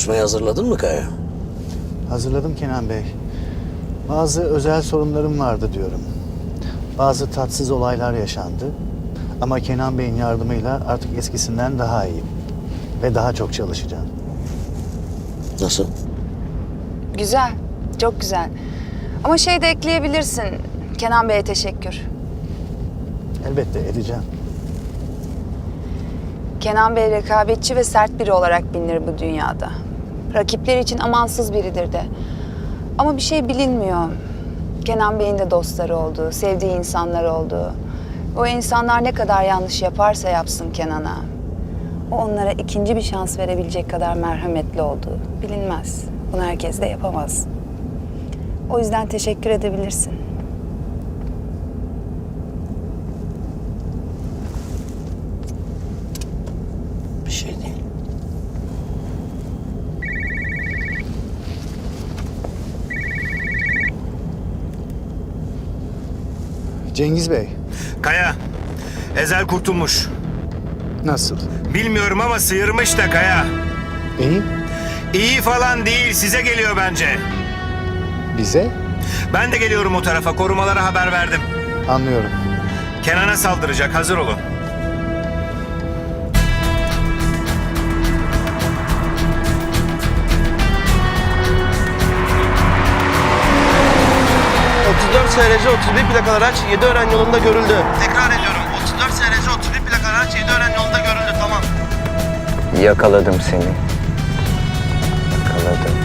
Konuşmayı hazırladın mı Kaya? Hazırladım Kenan Bey. Bazı özel sorunlarım vardı diyorum. Bazı tatsız olaylar yaşandı. Ama Kenan Bey'in yardımıyla artık eskisinden daha iyiyim. Ve daha çok çalışacağım. Nasıl? Güzel, çok güzel. Ama şey de ekleyebilirsin. Kenan Bey'e teşekkür. Elbette edeceğim. Kenan Bey rekabetçi ve sert biri olarak bilinir bu dünyada. Rakipler için amansız biridir de. Ama bir şey bilinmiyor. Kenan Bey'in de dostları oldu, sevdiği insanlar oldu. O insanlar ne kadar yanlış yaparsa yapsın Kenan'a. O onlara ikinci bir şans verebilecek kadar merhametli olduğu bilinmez. Bunu herkes de yapamaz. O yüzden teşekkür edebilirsin. Cengiz Bey, Kaya, Ezel kurtulmuş. nasıl? Bilmiyorum ama sıyırmış da Kaya. İyi. İyi falan değil, size geliyor bence. Bize? Ben de geliyorum o tarafa, korumalara haber verdim. Anlıyorum. Kenan'a saldıracak, hazır olun. SRC 31 plakalı araç 7 öğren yolunda görüldü. Tekrar ediyorum. 34 SRC 31 plakalı araç 7 öğren yolunda görüldü. Tamam. Yakaladım seni. Yakaladım.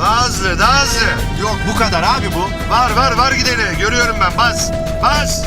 Daha hızlı, daha hızlı. Yok bu kadar abi bu. Var var var gideni. Görüyorum ben. Bas. Bas.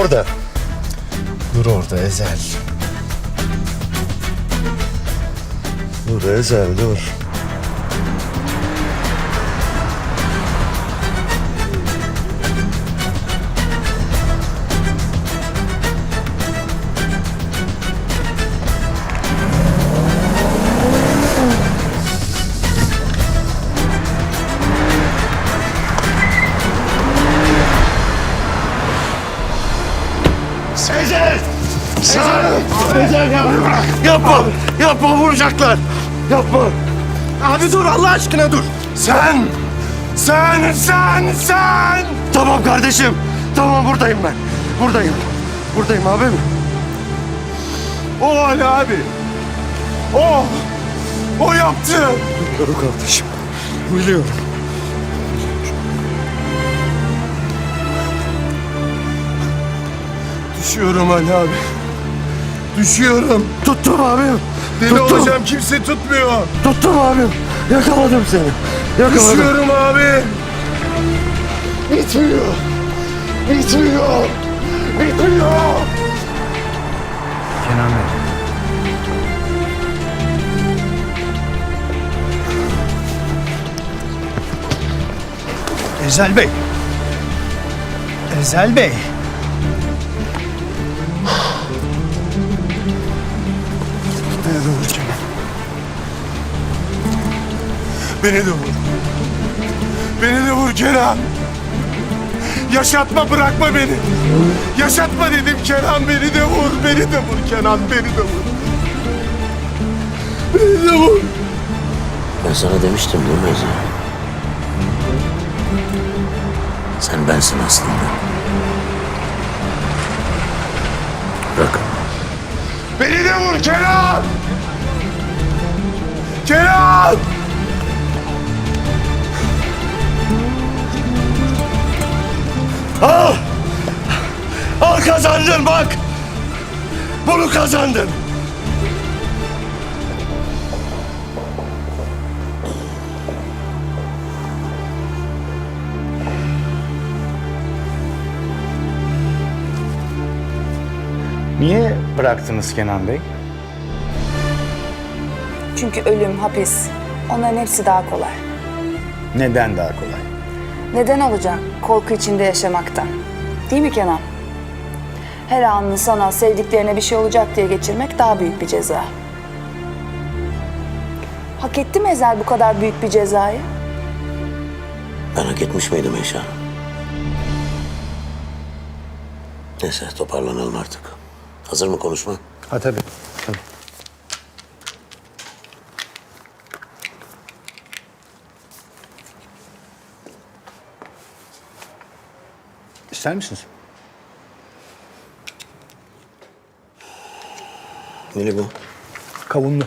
Orada. Dur orada Ezel. Dur Ezel dur. Yapma! Yapma! Yapma vuracaklar! Yapma! Abi dur Allah aşkına dur. Sen! Sen! Sen! Sen! Tamam kardeşim. Tamam buradayım ben. Buradayım. Buradayım abim. O Ali abi! O! O yaptı! Biliyorum kardeşim. Biliyorum. Düşüyorum Ali abi. Düşüyorum. Tuttum abim. Deli Tuttum. olacağım kimse tutmuyor. Tuttum abim. Yakaladım seni. Yakaladım. Düşüyorum abi. Bitmiyor. Bitmiyor. Bitmiyor. Kenan Bey. Ezel Bey. Ezel Bey. Beni de vur Kenan. Beni de vur. Beni de vur Kenan. Yaşatma bırakma beni. Yaşatma dedim Kenan beni de vur. Beni de vur Kenan beni de vur. Beni de vur. Ben sana demiştim değil mi Ezel? Sen bensin aslında. Bırak. Beni de vur Kenan. Kenan. Al! Al kazandın bak! Bunu kazandın! Niye bıraktınız Kenan Bey? Çünkü ölüm, hapis onların hepsi daha kolay. Neden daha kolay? Neden olacak korku içinde yaşamaktan? Değil mi Kenan? Her anını sana, sevdiklerine bir şey olacak diye geçirmek daha büyük bir ceza. Hak etti mi Ezel bu kadar büyük bir cezayı? Ben hak etmiş miydim Eyşan? Neyse toparlanalım artık. Hazır mı konuşma? Ha tabii. İster misiniz? Neli bu? Kavunlu.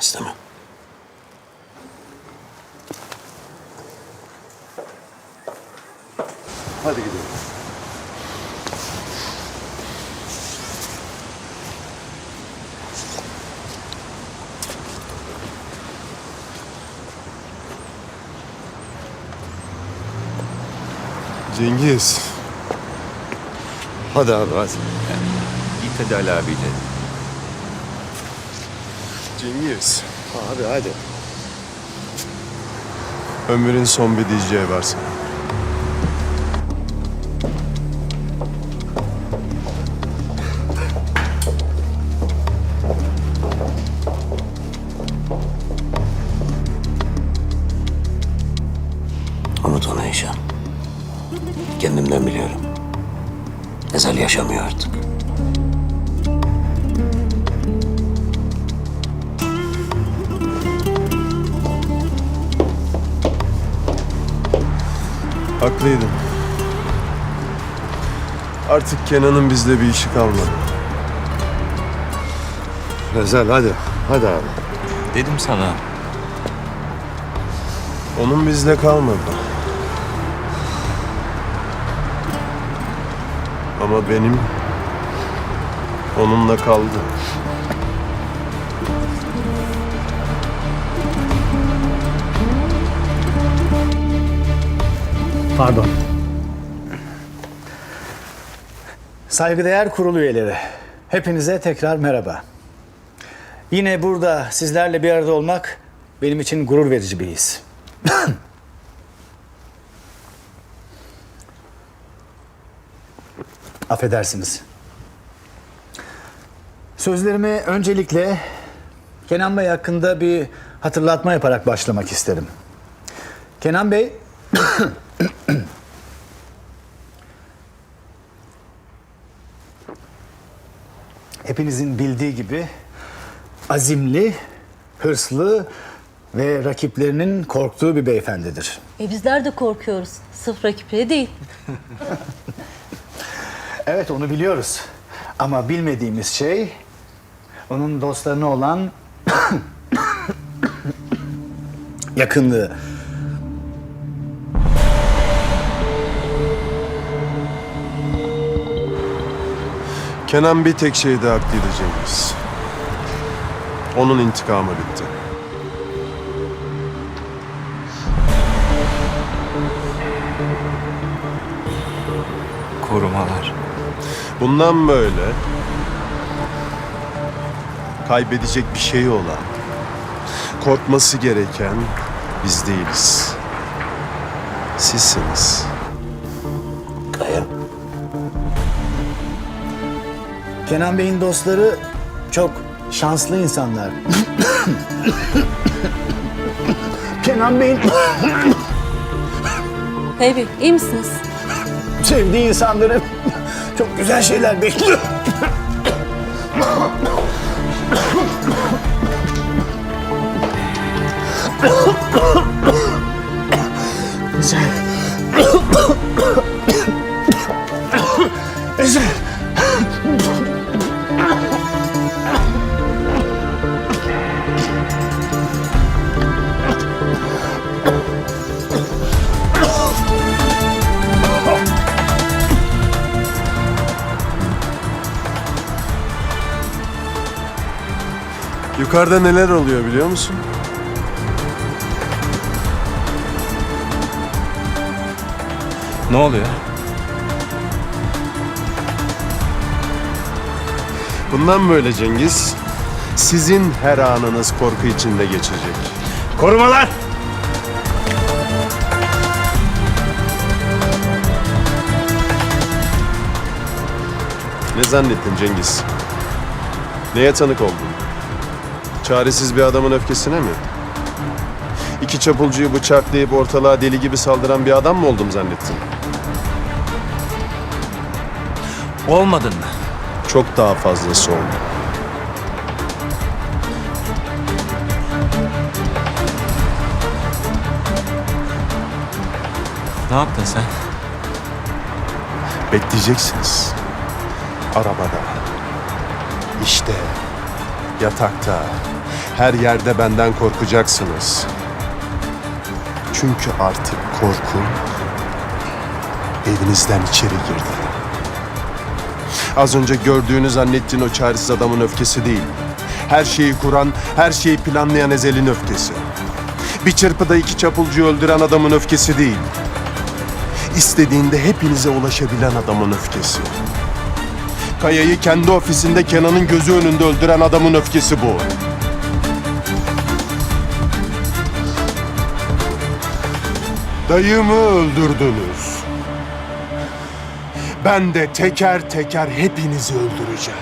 İstemem. Hadi gidelim. Cengiz. Hadi abi hadi. Git hadi Ali abiyle. Cengiz. Abi hadi. Ömrün son bir diyeceği varsa. Unut onu Eyşan. Kendimden biliyorum. Ezel yaşamıyor artık. Haklıydın. Artık Kenan'ın bizde bir işi kalmadı. Ezel hadi. Hadi abi. Dedim sana. Onun bizde kalmadı. Ama benim onunla kaldı. Pardon. Saygıdeğer kurul üyeleri, hepinize tekrar merhaba. Yine burada sizlerle bir arada olmak benim için gurur verici bir his. Affedersiniz. Sözlerimi öncelikle Kenan Bey hakkında bir hatırlatma yaparak başlamak isterim. Kenan Bey hepinizin bildiği gibi azimli, hırslı ve rakiplerinin korktuğu bir beyefendidir. E bizler de korkuyoruz. Sırf rakipleri değil. Evet onu biliyoruz. Ama bilmediğimiz şey onun dostlarına olan yakınlığı. Kenan bir tek şeyde haklıydı Cengiz. Onun intikamı bitti. Korumalar. Bundan böyle kaybedecek bir şey olan, korkması gereken biz değiliz. Sizsiniz. Kaya. Kenan Bey'in dostları çok şanslı insanlar. Kenan Bey'in Bey iyi misiniz? sevdiği insanları çok güzel şeyler bekliyor. Yukarıda neler oluyor biliyor musun? Ne oluyor? Bundan böyle Cengiz, sizin her anınız korku içinde geçecek. Korumalar! Ne zannettin Cengiz? Neye tanık oldun? Çaresiz bir adamın öfkesine mi? İki çapulcuyu bıçaklayıp ortalığa deli gibi saldıran bir adam mı oldum zannettin? Olmadın mı? Çok daha fazlası oldu. Ne yaptın sen? Bekleyeceksiniz. Arabada. İşte. Yatakta. Her yerde benden korkacaksınız. Çünkü artık korku evinizden içeri girdi. Az önce gördüğünü zannettiğin o çaresiz adamın öfkesi değil. Her şeyi kuran, her şeyi planlayan Ezel'in öfkesi. Bir çırpıda iki çapulcuyu öldüren adamın öfkesi değil. İstediğinde hepinize ulaşabilen adamın öfkesi. Kaya'yı kendi ofisinde Kenan'ın gözü önünde öldüren adamın öfkesi bu. Dayımı öldürdünüz. Ben de teker teker hepinizi öldüreceğim.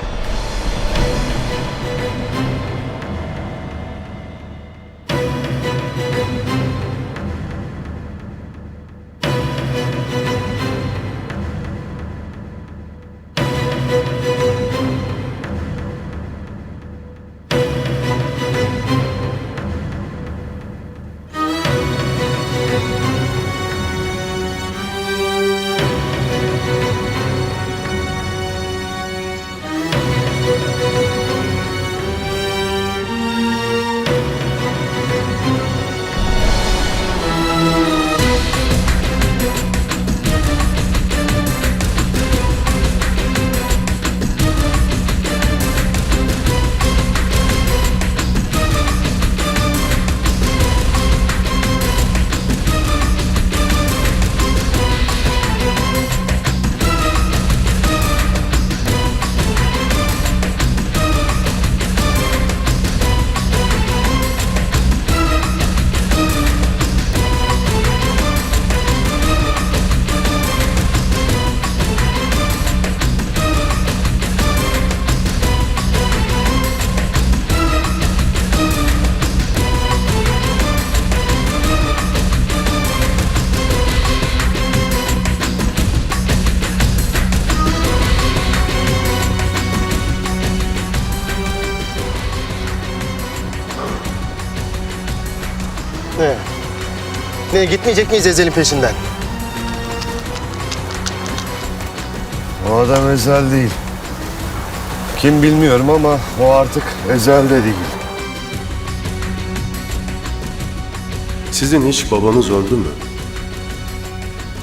Ne gitmeyecek miyiz Ezel'in peşinden? O adam Ezel değil. Kim bilmiyorum ama o artık Ezel de değil. Sizin hiç babanız öldü mü?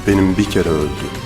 Benim bir kere öldü.